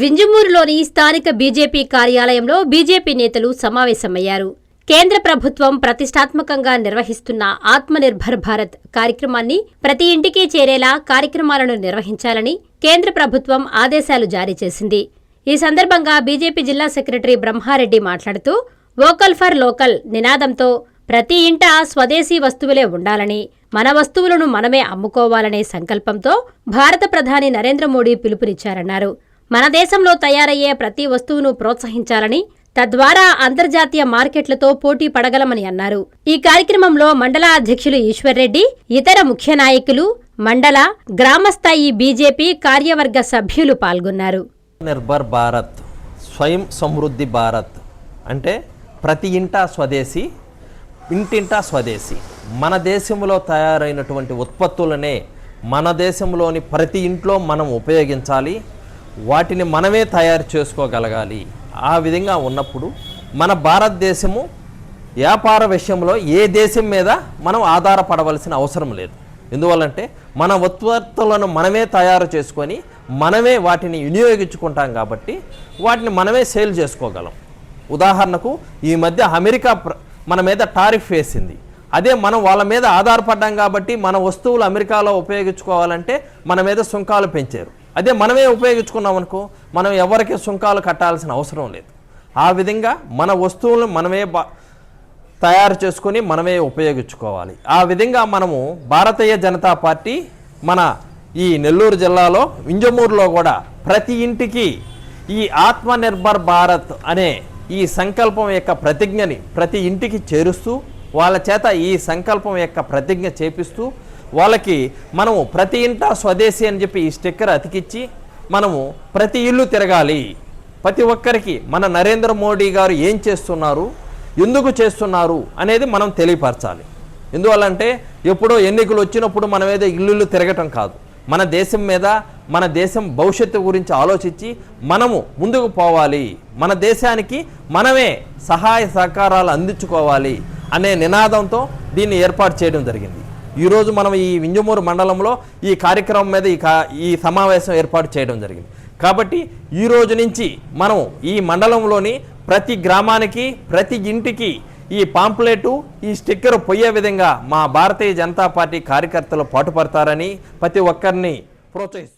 వింజమూరులోని స్థానిక బీజేపీ కార్యాలయంలో బీజేపీ నేతలు సమావేశమయ్యారు. కేంద్ర ప్రభుత్వం ప్రతిష్టాత్మకంగా నిర్వహిస్తున్న ఆత్మనిర్భర్ భారత్ కార్యక్రమాన్ని ప్రతి ఇంటికి చేరేలా కార్యక్రమాలను నిర్వహించాలని కేంద్ర ప్రభుత్వం ఆదేశాలు జారీ చేసింది. ఈ సందర్భంగా బీజేపీ జిల్లా సెక్రటరీ బ్రహ్మారెడ్డి మాట్లాడుతూ వోకల్ ఫర్ లోకల్ నినాదంతో ప్రతి ఇంట స్వదేశీ వస్తువులే ఉండాలని మన వస్తువులను మనమే అమ్ముకోవాలనే సంకల్పంతో భారత ప్రధాని నరేంద్ర మోడీ పిలుపునిచ్చారన్నారు. మన దేశంలో తయారయ్యే ప్రతి వస్తువును ప్రోత్సహించాలని తద్వారా అంతర్జాతీయ మార్కెట్లతో పోటీ పడగలమని అన్నారు. ఈ కార్యక్రమంలో మండల అధ్యక్షులు ఈశ్వర్రెడ్డి ఇతర ముఖ్య నాయకులు మండల గ్రామస్థాయి బీజేపీ కార్యవర్గ సభ్యులు పాల్గొన్నారు. నిర్భర్ భారత్ స్వయం సమృద్ధి భారత్ అంటే ప్రతి ఇంటా స్వదేశీ ఇంటింటా స్వదేశీ. మన దేశంలో తయారైనటువంటి ఉత్పత్తులనే మన దేశంలోని ప్రతి ఇంట్లో మనం ఉపయోగించాలి. వాటిని మనమే తయారు చేసుకోగలగాలి. ఆ విధంగా ఉన్నప్పుడు మన భారతదేశము వ్యాపార విషయంలో ఏ దేశం మీద మనం ఆధారపడవలసిన అవసరం లేదు. ఎందువల్లంటే మన ఉత్పత్తులను మనమే తయారు చేసుకొని మనమే వాటిని వినియోగించుకుంటాం కాబట్టి వాటిని మనమే సేల్ చేసుకోగలం. ఉదాహరణకు ఈ మధ్య అమెరికా ప్ర- మన మీద టారిఫ్ వేసింది. అదే మనం వాళ్ళ మీద ఆధారపడ్డాం కాబట్టి మన వస్తువులు అమెరికాలో ఉపయోగించుకోవాలంటే మన మీద సుంకాలు పెంచారు. అదే మనమే ఉపయోగించుకున్నాం అనుకో మనం ఎవరికి సుంకాలు కట్టాల్సిన అవసరం లేదు. ఆ విధంగా మన వస్తువులను మనమే బా తయారు చేసుకొని మనమే ఉపయోగించుకోవాలి. ఆ విధంగా మనము భారతీయ జనతా పార్టీ మన ఈ నెల్లూరు జిల్లాలో వింజమూరులో కూడా ప్రతి ఇంటికి ఈ ఆత్మనిర్భర్ భారత్ అనే ఈ సంకల్పం యొక్క ప్రతిజ్ఞని ప్రతి ఇంటికి చేరుస్తూ వాళ్ళ చేత ఈ సంకల్పం యొక్క ప్రతిజ్ఞ చేపిస్తూ వాళ్ళకి మనము ప్రతి ఇంట స్వదేశీ అని చెప్పి ఈ స్టిక్కర్ అతికిచ్చి మనము ప్రతి ఇల్లు తిరగాలి. ప్రతి ఒక్కరికి మన నరేంద్ర మోడీ గారు ఏం చేస్తున్నారు ఎందుకు చేస్తున్నారు అనేది మనం తెలియపరచాలి. ఎందువల్లంటే ఎప్పుడో ఎన్నికలు వచ్చినప్పుడు మనం ఏదో ఇల్లు తిరగటం కాదు. మన దేశం మీద మన దేశం భవిష్యత్తు గురించి ఆలోచించి మనము ముందుకు పోవాలి. మన దేశానికి మనమే సహాయ సహకారాలు అందించుకోవాలి అనే నినాదంతో దీన్ని ఏర్పాటు చేయడం జరిగింది. ఈరోజు మనం ఈ వింజమూరు మండలంలో ఈ కార్యక్రమం మీద ఈ ఈ సమావేశం ఏర్పాటు చేయడం జరిగింది. కాబట్టి ఈ రోజు నుంచి మనం ఈ మండలంలోని ప్రతి గ్రామానికి ప్రతి ఇంటికి ఈ పాంప్లెటు ఈ స్టిక్కర్ పోయే విధంగా మా భారతీయ జనతా పార్టీ కార్యకర్తలు పాటుపడతారని ప్రతి ఒక్కరిని ప్రోత్సహిస్తారు